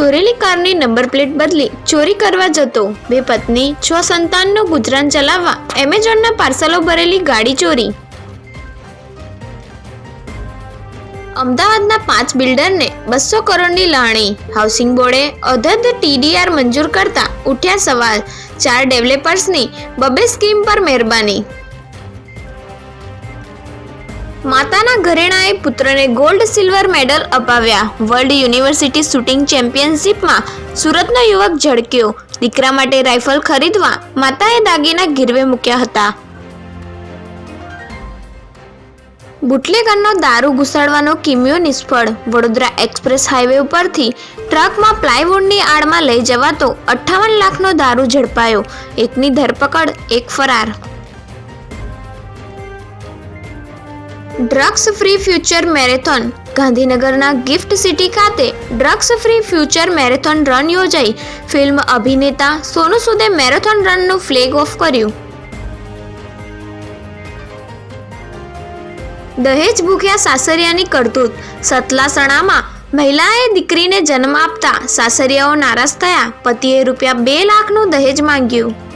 દોરેલી કારની number plate બદલી ચોરી કરવા જતો. બે પત્ની, છ સંતાનનું ગુજરાન ચલાવવા એમેઝોનના પાર્સલો ભરેલી ગાડી ચોરી. અમદાવાદના પાંચ બિલ્ડરને બસો કરોડની લાણી. હાઉસિંગ બોર્ડે અધધ ટીડીઆર મંજૂર કરતા ઉઠ્યા સવાલ. ચાર ડેવલપર્સની બબે સ્કીમ પર મહેરબાની. માતાના ઘરેણાએ પુત્રને ગોલ્ડ સિલ્વર મેડલ અપાવ્યા. વર્લ્ડ યુનિવર્સિટી શૂટિંગ ચેમ્પિયનશિપમાં સુરતનો યુવક ઝડક્યો દીકરા માટે રાઇફલ ખરીદવા માતાએ દાગીના ગીરવે મૂક્યા હતા. બુટલેગરનો દારૂ ઘુસાડવાનો કિમિયો નિષ્ફળ. વડોદરા એક્સપ્રેસ હાઈવે ઉપરથી ટ્રકમાં પ્લાયવુડની આડમાં લઈ જવાતો અઠ્ઠાવન લાખનો દારૂ ઝડપાયો. એકની ધરપકડ, એક ફરાર. Drugs free future marathon. ગાંધીનગરના ગિફ્ટ સિટી ખાતે drugs free future marathon run યોજાઈ. ફિલ્મ અભિનેતા સોનુ સૂદે મેરેથોન રનનું ફ્લેગ ઓફ કર્યું. દહેજ ભૂખ્યા સાસરિયાની કરતૂત. સતલાસણામાં મહિલાએ દીકરીને જન્મ આપતા સાસરિયાઓ નારાજ થયા. પતિએ રૂપિયા બે લાખનું દહેજ માંગ્યું.